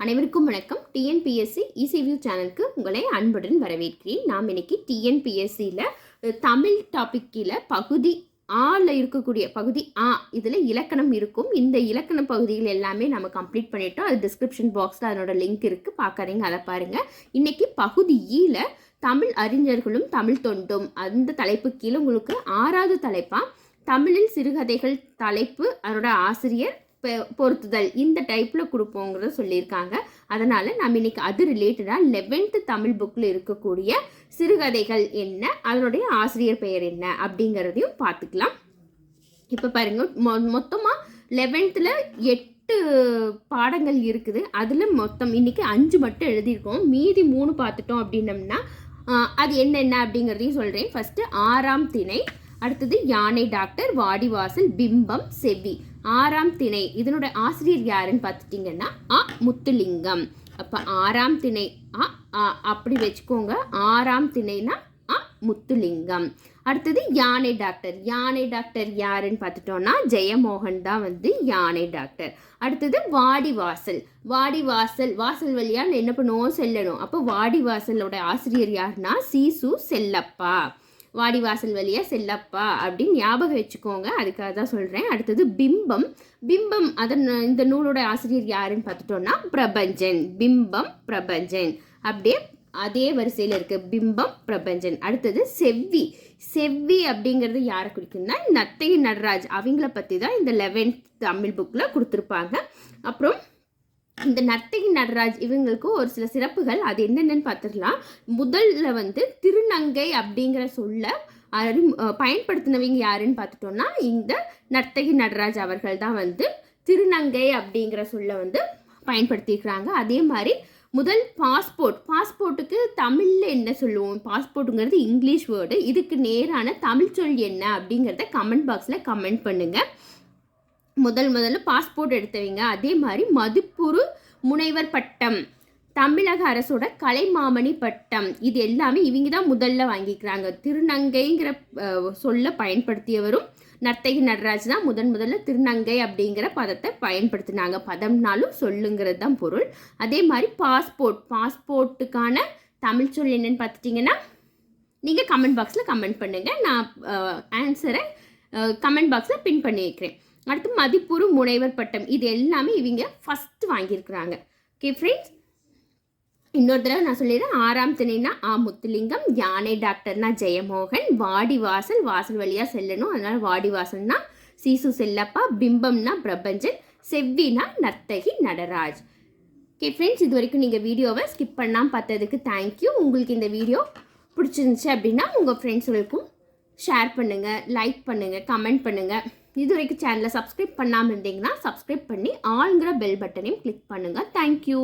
அனைவருக்கும் வணக்கம். டிஎன்பிஎஸ்சி இசிவியூ சேனலுக்கு உங்களை அன்புடன் வரவேற்கிறேன். நாம் இன்னைக்கு டிஎன்பிஎஸ்சியில் தமிழ் டாபிக் கீழே பகுதி ஆல இருக்கக்கூடிய பகுதி ஆ இதில் இலக்கணம் இருக்கும். இந்த இலக்கண பகுதிகள் எல்லாமே நம்ம கம்ப்ளீட் பண்ணிட்டோம். அது டிஸ்கிரிப்ஷன் பாக்ஸில் அதனோட லிங்க் இருக்குது பார்க்குறீங்க அதை பாருங்கள் இன்னைக்கு பகுதி ஈல தமிழ் அறிஞர்களும் தமிழ் தொண்டும் அந்த தலைப்பு கீழே உங்களுக்கு ஆறாவது தலைப்பாக தமிழில் சிறுகதைகள் தலைப்பு அதனோட ஆசிரியர் பொருத்துதல். இந்த டைப்பில் கொடுப்போங்கிறத சொல்லியிருக்காங்க. அதனால் நம்ம இன்னைக்கு அது ரிலேட்டடாக லெவன்த்து தமிழ் புக்கில் இருக்கக்கூடிய சிறுகதைகள் என்ன அதனுடைய ஆசிரியர் பெயர் என்ன அப்படிங்கிறதையும் பார்த்துக்கலாம். இப்போ பாருங்க மொ மொத்தமாக லெவன்த்தில் எட்டு பாடங்கள் இருக்குது. அதில் மொத்தம் இன்னைக்கு அஞ்சு மட்டும் எழுதியிருக்கோம். மீதி மூணு பார்த்துட்டோம் அப்படின்னம்னா அது என்னென்ன அப்படிங்கிறதையும் சொல்கிறேன் ஃபஸ்ட்டு ஆறாம் திணை அடுத்தது யானை டாக்டர் வாடிவாசல் பிம்பம் செவ்வி. ஆறாம் திணை. இதனோட ஆசிரியர் யாருன்னு பார்த்துட்டிங்கன்னா அ. முத்துலிங்கம். அப்போ ஆறாம் திணை அ ஆ அப்படி வச்சுக்கோங்க. ஆறாம் திணைனா அ. முத்துலிங்கம். அடுத்தது யானை டாக்டர். யானை டாக்டர் யாருன்னு பார்த்துட்டோம்னா ஜெயமோகன் தான் வந்து யானை டாக்டர். அடுத்தது வாடிவாசல். வாடிவாசல் வாசல் வழியா என்ன பண்ணுவோம்? செல்லணும். அப்போ வாடிவாசலோட ஆசிரியர் யாருன்னா சீசு செல்லப்பா. வாடிவாசல் வழியாக செல்லப்பா அப்படின்னு ஞாபகம் வச்சுக்கோங்க. அதுக்காக தான் சொல்கிறேன் அடுத்தது பிம்பம். பிம்பம் அதன் இந்த நூலோட ஆசிரியர் யாருன்னு பார்த்துட்டோம்னா பிரபஞ்சன். பிம்பம் பிரபஞ்சன். அப்படியே அதே வரிசையில் இருக்கு. பிம்பம் பிரபஞ்சன். அடுத்தது செவ்வி. செவ்வி அப்படிங்கிறது யாரை குறிக்குன்னா நத்தை நடராஜ். அவங்கள பற்றி தான் இந்த லெவன்த் தமிழ் புக்கில் கொடுத்துருப்பாங்க. அப்புறம் இந்த நர்த்தகி நடராஜ் இவங்களுக்கும் ஒரு சில சிறப்புகள். அது என்னென்னு பார்த்துடலாம். முதல்ல வந்து திருநங்கை அப்படிங்கிற சொல்ல அறி பயன்படுத்தினவங்க யாருன்னு பார்த்துட்டோம்னா இந்த நர்த்தகி நடராஜ் அவர்கள் தான் வந்து திருநங்கை அப்படிங்கிற சொல்ல வந்து பயன்படுத்தியிருக்கிறாங்க. அதே மாதிரி முதல் பாஸ்போர்ட் பாஸ்போர்ட்டுக்கு தமிழில் என்ன சொல்லுவோம்? பாஸ்போர்ட்டுங்கிறது இங்கிலீஷ் வேர்டு. இதுக்கு நேரான தமிழ் சொல் என்ன அப்படிங்கிறத கமெண்ட் பாக்ஸில் கமெண்ட் பண்ணுங்கள் முதல் முதல்ல பாஸ்போர்ட் எடுத்தவங்க. அதே மாதிரி மதிப்புறு முனைவர் பட்டம் தமிழக அரசோட கலைமாமணி பட்டம் இது எல்லாமே இவங்க தான் முதல்ல வாங்கிக்கிறாங்க. திருநங்கைங்கிற சொல்ல பயன்படுத்தியவரும் நர்த்தகி நடராஜ் தான் முதன் முதல்ல திருநங்கை அப்படிங்கிற பதத்தை பயன்படுத்தினாங்க. பதம்னாலும் சொல்லுங்கிறது தான் பொருள். அதே மாதிரி பாஸ்போர்ட் பாஸ்போர்ட்டுக்கான தமிழ் சொல் என்னன்னு பார்த்துட்டிங்கன்னா நீங்கள் கமெண்ட் பாக்ஸில் கமெண்ட் பண்ணுங்கள் நான் ஆன்சரை கமெண்ட் பாக்ஸில் பின் பண்ணி வைக்கிறேன். அடுத்து மதிப்புறு முனைவர் பட்டம். இது எல்லாமே இவங்க ஃபஸ்ட்டு வாங்கியிருக்கிறாங்க. ஓகே ஃப்ரெண்ட்ஸ் இன்னொரு தடவை நான் சொல்லிடுறேன். ஆறாம் திணைனா ஆ. முத்துலிங்கம் யானை டாக்டர்னா ஜெயமோகன் வாடி வாசல் வாசல் வழியாக செல்லணும். அதனால் வாடி வாசல்னா சீசு செல்லப்பா பிம்பம்னா பிரபஞ்சன் செவ்வினா நர்த்தகி நடராஜ். ஓகே ஃப்ரெண்ட்ஸ் இது வரைக்கும் நீங்கள் வீடியோவை ஸ்கிப் பண்ணாமல் பார்த்ததுக்கு தேங்க்யூ உங்களுக்கு இந்த வீடியோ பிடிச்சிருந்துச்சு அப்படின்னா உங்கள் ஃப்ரெண்ட்ஸுகளுக்கும் ஷேர் பண்ணுங்கள் லைக் பண்ணுங்கள் கமெண்ட் பண்ணுங்கள் இது வரைக்கும் சேனலை சப்ஸ்கிரைப் பண்ணாமல் இருந்தீங்கன்னா சப்ஸ்கிரைப் பண்ணி ஆளுங்கிற பெல் பட்டனையும் கிளிக் பண்ணுங்கள் தேங்க்யூ